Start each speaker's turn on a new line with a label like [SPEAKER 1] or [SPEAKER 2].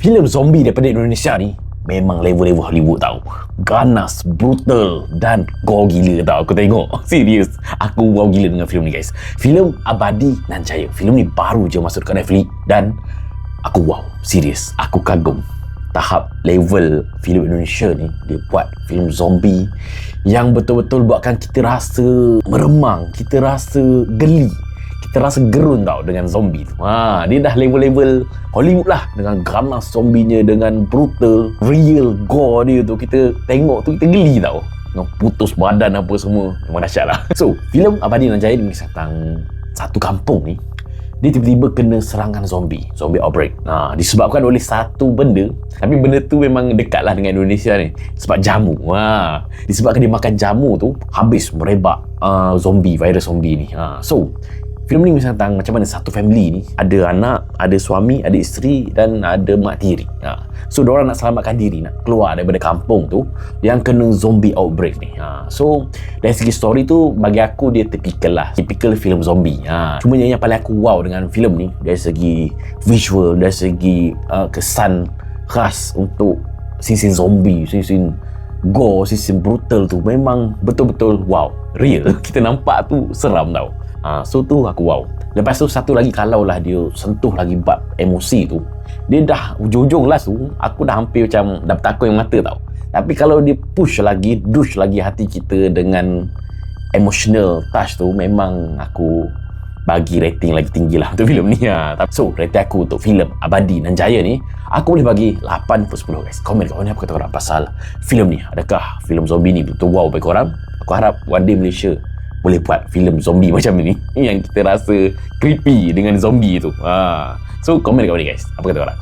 [SPEAKER 1] filem zombie daripada Indonesia ni memang level-level Hollywood tau. Ganas, brutal dan gore gila tau aku tengok. Serius, aku wow gila dengan filem ni guys. Filem Abadi Nan Jaya. Filem ni baru je masuk dekat Netflix dan aku wow. Serius, aku kagum tahap level filem Indonesia ni dia buat filem zombie yang betul-betul buatkan kita rasa meremang, kita rasa geli, kita rasa gerun tau dengan zombie tu. Ha, dia dah level-level Hollywood lah dengan ganas zombinya dengan brutal, real gore dia tu kita tengok tu kita geli tau. Dengan putus badan apa semua memang dahsyat lah. So, filem Abadi Nan Jaya ni tentang satu kampung ni dia tiba-tiba kena serangan zombie zombie outbreak ha, disebabkan oleh satu benda tapi benda tu memang dekat lah dengan Indonesia ni sebab jamu ha, disebabkan dia makan jamu tu habis merebak uh, zombie virus zombie ni ha. so filem ni misal tentang macam mana satu family ni? Ada anak, ada suami, ada isteri dan ada mak tiri. Ha. so diorang nak selamatkan diri nak keluar daripada kampung tu yang kena zombie outbreak ni. Ha. so dari segi story tu bagi aku dia typical lah. Typical filem zombie. Ha. cuma yang, yang paling aku wow dengan filem ni dari segi visual dari segi uh, kesan khas untuk scene zombie scene gore scene brutal tu memang betul-betul wow. Real. Kita nampak tu seram tau ha, so tu aku wow. Lepas tu satu lagi kalau lah dia sentuh lagi bab emosi tu dia dah ujung-ujung last tu aku dah hampir macam dah bertakun yang mata tau. Tapi kalau dia push lagi douche lagi hati kita dengan emotional touch tu memang aku bagi rating lagi tinggi lah untuk filem ni. Ha. so rating aku untuk filem Abadi Nan Jaya ni aku boleh bagi 8 per 10 guys. Komen kat mana apa kata korang pasal filem ni. Adakah filem zombie ni betul wow bagi korang? Aku harap one day Malaysia boleh buat filem zombie macam ni yang kita rasa creepy dengan zombie tu. Ha. so komen kat mana guys. Apa kata korang